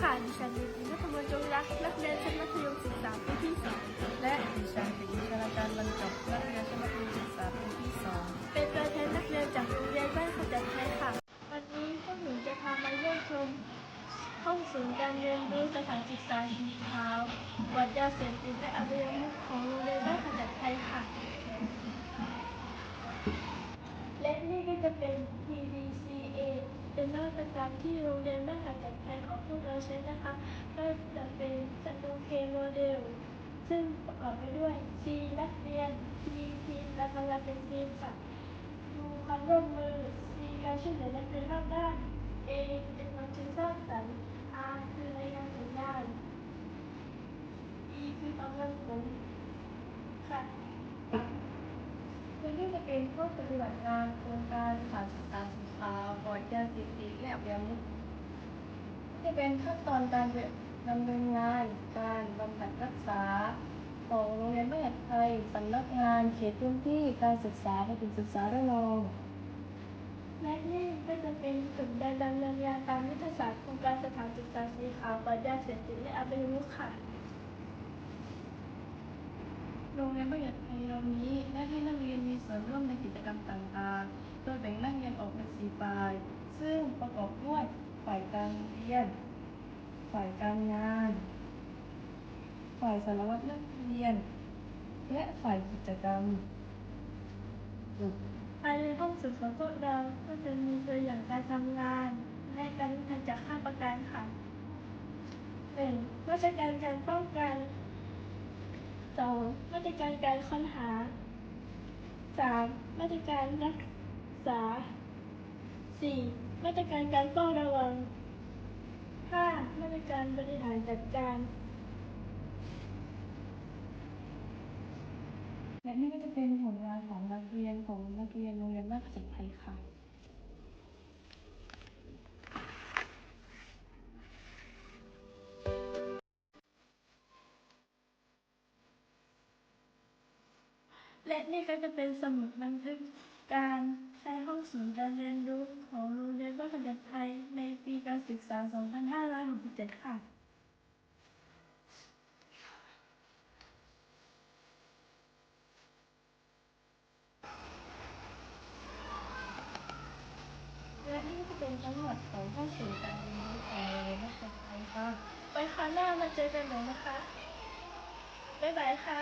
ค่ะดิฉันเด็กหญิงนัทมนต์จงรักนักเรียนชั้นมัธยมศึกษาปีที่สองและดิฉันเด็กหญิงชลการบรรจบนักเรียนชั้นมัธยมศึกษาปีที่สองเป็นตัวแทนนักเรียนจากโรงเรียนบ้านขจัดไทยค่ะ วันนี้พวกหนูจะพามาเยี่ยมชมห้องศูนย์การเรียนรู้สถานศึกษาสีขาววัดยาเสพติดและอบายมุขของโรงเรียนบ้านขจัดไทยค่ะ และนี่ก็จะเป็น PDC เป็นนวัตกรรมที่โรงเรียนบ้านขจัดไทยของพวกเราใช้นะคะก็จะเป็นสตูเคโมเดล ซึ่งประกอบไปด้วย C นักเรียน T ทีมและทำงานเป็นทีมค่ะ U ความร่วมมือ C การช่วยเหลือนักเรียนรอบด้าน A เป็นความคิดสร้างสรรค์ R คือรายงานผลงาน E คือประเมินผลค่ะคือที่จะเป็นห้อปฏิบัติงานโครงการสานศึกษาสีขาวปลอ ดยาเสพติดและอบายมุขที่เป็นขั้นตอนการดำเนินงาน การบำบัดรักษา ของโรงเรียนมหาดไทยสำนักงานเขตพื้นที่การศึกษาประถมศึกษาระนองและนี่ก็จะเป็นจุดดำเนินงานตามยุทธศาสตร์โครงการสถานศึกษาสีขาวปลอดยาเสพติดและอบายมุขค่ะโรงเรียนประหยัดไทยเรานี้ได้ให้นักเรียนมีส่วนร่วมในกิจกรรมต่างๆ โดยแบ่งนักเรียนออกเป็นสี่ฝ่าย ซึ่งประกอบด้วยฝ่ายการเรียน ฝ่ายการงาน ฝ่ายสารวัตรนักเรียน และฝ่ายกิจกรรมภายในห้องฝึกของพวกเราก็จะมีตัวอย่างการทำงาน และการทำจากค่าประกันค่ะหนึ่งมาตรการการป้องกันสองมาตรการการค้นหาสามมาตรการรักษาสี่มาตรการการเฝ้าระวัง ห้ามาตรการบริหารจัดการและนี่ก็จะเป็นผลงานของนักเรียนของนักเรียนโรงเรียนบ้านสิงห์ไทยค่ะและนี่ก็จะเป็นสมุดบันทึกการใช้ห้องศูนย์การเรียนรู้ของโรงเรียนบ้านขจัดไทยในปีการศึกษา 2567ค่ะ และนี่ก็เป็นทั้งหมดของห้องศูนย์การเรียนรู้ของโรงเรียนบ้านขจัดไทยค่ะไว้คราวหน้ามาเจอกันใหม่นะคะ บ๊ายบายค่ะ